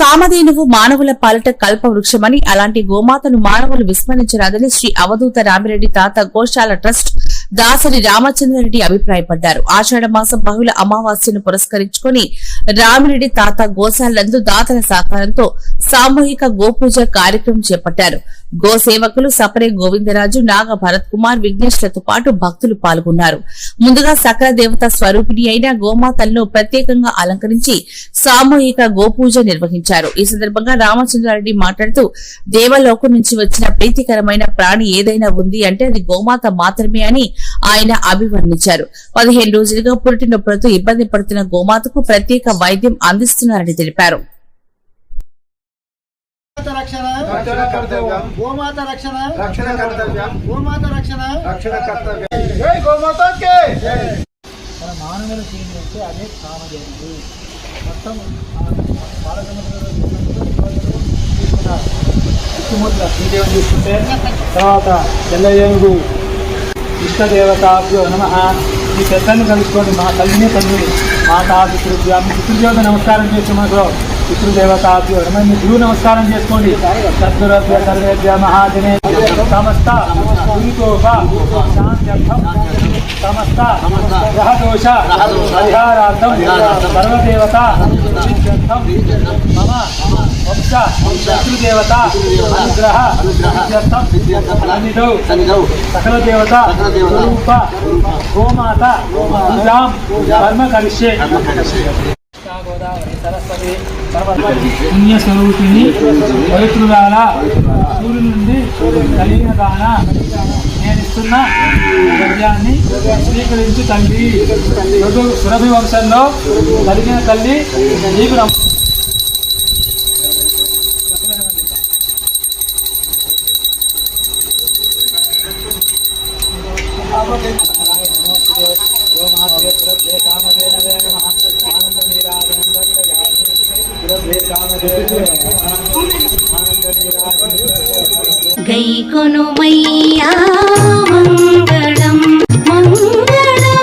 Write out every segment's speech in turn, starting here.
కామధేనువు మానవుల పాలిట కల్ప వృక్షమని అలాంటి గోమాతను మానవులు విస్మరించరాదని శ్రీ అవధూత రామిరెడ్డి తాత గోశాల ట్రస్ట్ దాసరి రామచంద్రరెడ్డి అభిప్రాయపడ్డారు. ఆషాఢ మాసం బహుళ అమావాస్యను పురస్కరించుకుని రామిరెడ్డి తాత గోశాలందు దాతల సహకారంతో సామూహిక గోపూజ కార్యక్రమం చేపట్టారు. గో సేవకులు సపరే గోవిందరాజు నాగ భరత్ కుమార్ విఘ్నేష్లతో పాటు భక్తులు పాల్గొన్నారు. ముందుగా సకల దేవత స్వరూపిణి అయిన గోమాతలను ప్రత్యేకంగా అలంకరించి సామూహిక గోపూజ నిర్వహించారు. ఈ సందర్భంగా రామచంద్రారెడ్డి మాట్లాడుతూ దేవలోకం నుంచి వచ్చిన ప్రీతికరమైన ప్రాణి ఏదైనా ఉంది అంటే అది గోమాత మాత్రమే అని ఆయన అభివర్ణించారు. పదిహేను రోజులుగా పురిటి నొప్పులతో ఇబ్బంది పడుతున్న గోమాతకు ప్రత్యేక వైద్యం అందిస్తున్నారని తెలిపారు. రక్షణ రక్షణ కర్తవ్యం. గోమాత రక్షణ రక్షణ కర్తవ్యం. గోమాత రక్షణ. రక్షణ కర్తవ్యం. జై గోమాతకి! మన మానవుల జీవితంతో అదే కామధేనుడు మొత్తం చూసుకుంటే తర్వాత తెల్లయేనుగు ఇష్టదేవతాభ్యో నమ. ఈ పెద్దల్ని కలుసుకోండి మా తల్లిని తండ్రి మాతా పితృభ్యాం పితృదేవత నమస్కారం చేసి పితృదేవతాభ్యో నమ మీ గురువు నమస్కారం చేసుకోండి. సద్గురభ్య సర్వేభ్య మహాజనే సమస్త గురుతోప శాంత్యర్థం సమస్త గ్రహదోష పరిహారార్థం సర్వదేవత మమ వంశ పితృదేవత అనుగ్రహ సన్నిధౌ. సకల దేవత స్వరూప గోమాత పూజాం కర్మ కరిష్యే. గోదావరి సరస్వతి పుణ్య స్వరూపిణి పవిత్రురాల సూర్యుడి నుండి కలిగిన దాన నేను ఇస్తున్న ద్రవ్యాన్ని స్వీకరించి తల్లి. సురభి- వంశంలో కలిగిన తల్లి నీకు నమ్మ గైకొనుమయ్యా మంగళం మంగళం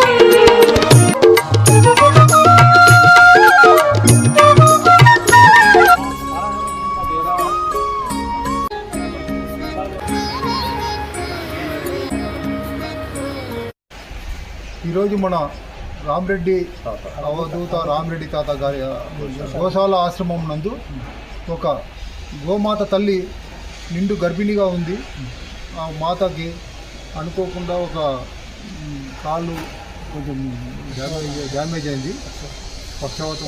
ఈరోజు మన రామరెడ్డి అవధూత రామరెడ్డి తాత గారి గోశాల ఆశ్రమం నందు ఒక గోమాత తల్లి నిండు గర్భిణిగా ఉంది. ఆ మాతకి అనుకోకుండా ఒక కాళ్ళు కొంచెం డ్యామేజ్ అయింది. పక్షవాతం